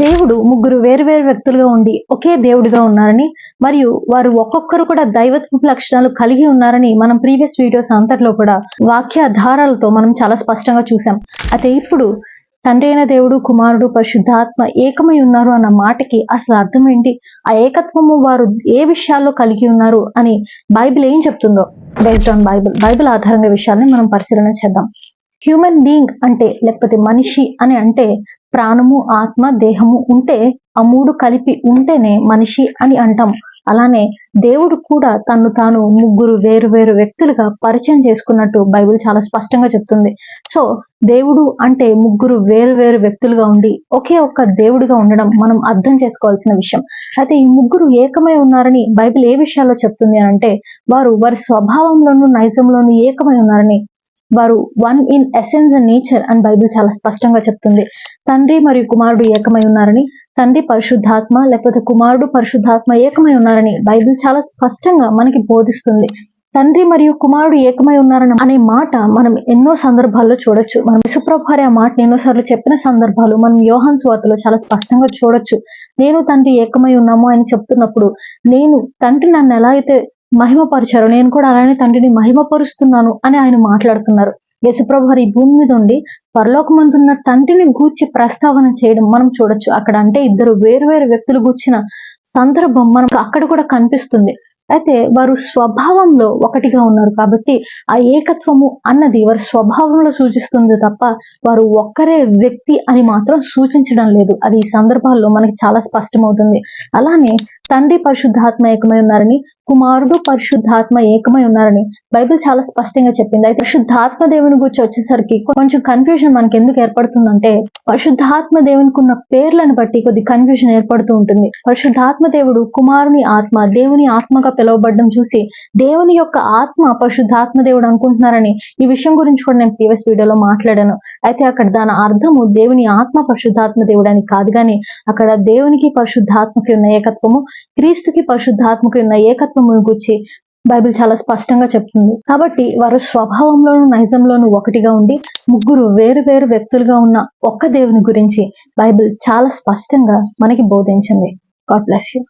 దేవుడు ముగ్గురు వేరు వేరు వ్యక్తులుగా ఉండి ఒకే దేవుడిగా ఉన్నారని మరియు వారు ఒక్కొక్కరు కూడా దైవత్వ లక్షణాలు కలిగి ఉన్నారని మనం ప్రీవియస్ వీడియోస్ అంతట్లో కూడా వాక్యాధారాలతో మనం చాలా స్పష్టంగా చూసాం. అయితే ఇప్పుడు తండ్రి అయిన దేవుడు కుమారుడు పరిశుద్ధాత్మ ఏకమై ఉన్నారు అన్న మాటకి అసలు అర్థం ఏంటి? ఆ ఏకత్వము వారు ఏ విషయాల్లో కలిగి ఉన్నారు అని బైబిల్ ఏం చెప్తుందో? బేస్డ్ ఆన్ బైబిల్ బైబిల్ ఆధారంగా విషయాల్ని మనం పరిశీలన చేద్దాం. హ్యూమన్ బీయింగ్ అంటే లేకపోతే మనిషి అని అంటే ప్రాణము ఆత్మ దేహము ఉంటే ఆ మూడు కలిపి ఉంటేనే మనిషి అని అంటాం. అలానే దేవుడు కూడా తను తాను ముగ్గురు వేరు వేరు వ్యక్తులుగా పరిచయం చేసుకున్నట్టు బైబిల్ చాలా స్పష్టంగా చెప్తుంది. సో దేవుడు అంటే ముగ్గురు వేరు వేరు వ్యక్తులుగా ఉండి ఒకే ఒక్క దేవుడిగా ఉండడం మనం అర్థం చేసుకోవాల్సిన విషయం. అయితే ఈ ముగ్గురు ఏకమై ఉన్నారని బైబిల్ ఏ విషయాల్లో చెప్తుంది అంటే వారు వారి స్వభావంలోనూ నైజంలోనూ ఏకమై ఉన్నారని వారు one in essence and nature అని బైబిల్ చాలా స్పష్టంగా చెప్తుంది. తండ్రి మరియు కుమారుడు ఏకమై ఉన్నారని తండ్రి పరిశుద్ధాత్మ లేకపోతే కుమారుడు పరిశుద్ధాత్మ ఏకమై ఉన్నారని బైబిల్ చాలా స్పష్టంగా మనకి బోధిస్తుంది. తండ్రి మరియు కుమారుడు ఏకమై ఉన్నారని అనే మాట మనం ఎన్నో సందర్భాల్లో చూడొచ్చు. మనం విసుప్రభారి ఆ మాటను ఎన్నోసార్లు చెప్పిన సందర్భాలు మనం యోహన్ స్వాతలో చాలా స్పష్టంగా చూడొచ్చు. నేను తండ్రి ఏకమై ఉన్నాము అని చెప్తున్నప్పుడు నేను తండ్రి నన్ను ఎలా అయితే మహిమపరిచారు. నేను కూడా అలానే తండ్రిని మహిమపరుస్తున్నాను అని ఆయన మాట్లాడుతున్నారు. యేసుప్రభు వారి ఈ భూమి మీద ఉండి పరలోకమందున్న తండ్రిని గూర్చి ప్రస్తావన చేయడం మనం చూడొచ్చు. అక్కడ అంటే ఇద్దరు వేరు వేరు వ్యక్తులు గూర్చిన సందర్భం మనకు అక్కడ కూడా కనిపిస్తుంది. అయితే వారు స్వభావంలో ఒకటిగా ఉన్నారు కాబట్టి ఆ ఏకత్వము అన్నది వారి స్వభావంలో సూచిస్తుంది తప్ప వారు ఒక్కరే వ్యక్తి అని మాత్రం సూచించడం లేదు. అది ఈ సందర్భాల్లో మనకి చాలా స్పష్టమవుతుంది. అలానే తండ్రి పరిశుద్ధాత్మ ఏకమై ఉన్నారని కుమారుడు పరిశుద్ధాత్మ ఏకమై ఉన్నారని బైబిల్ చాలా స్పష్టంగా చెప్పింది. అయితే పరిశుద్ధాత్మ దేవుని గురించి వచ్చేసరికి కొంచెం కన్ఫ్యూజన్ మనకి ఎందుకు ఏర్పడుతుందంటే పరిశుద్ధాత్మ దేవునికి ఉన్న పేర్లను బట్టి కొద్ది కన్ఫ్యూజన్ ఏర్పడుతూ ఉంటుంది. పరిశుద్ధాత్మ దేవుడు కుమారుని ఆత్మ దేవుని ఆత్మగా పిలువబడడం చూసి దేవుని యొక్క ఆత్మ పరిశుద్ధాత్మ దేవుడు అనుకుంటున్నారని ఈ విషయం గురించి కూడా నేను ప్రీవియస్ వీడియోలో మాట్లాడాను. అయితే అక్కడ దాని అర్థము దేవుని ఆత్మ పరిశుద్ధాత్మ దేవుడు అని కాదు. కానీ అక్కడ దేవునికి పరిశుద్ధాత్మకి ఉన్న ఏకత్వము క్రీస్తుకి పరిశుద్ధాత్మకి ఉన్న ఏకత్వం ఏకత్వము గురించి బైబిల్ చాలా స్పష్టంగా చెప్తుంది. కాబట్టి వారు స్వభావంలోను నైజంలోను ఒకటిగా ఉండి ముగ్గురు వేరు వేరు వ్యక్తులుగా ఉన్న ఒక్క దేవుని గురించి బైబిల్ చాలా స్పష్టంగా మనకి బోధించింది. God bless you.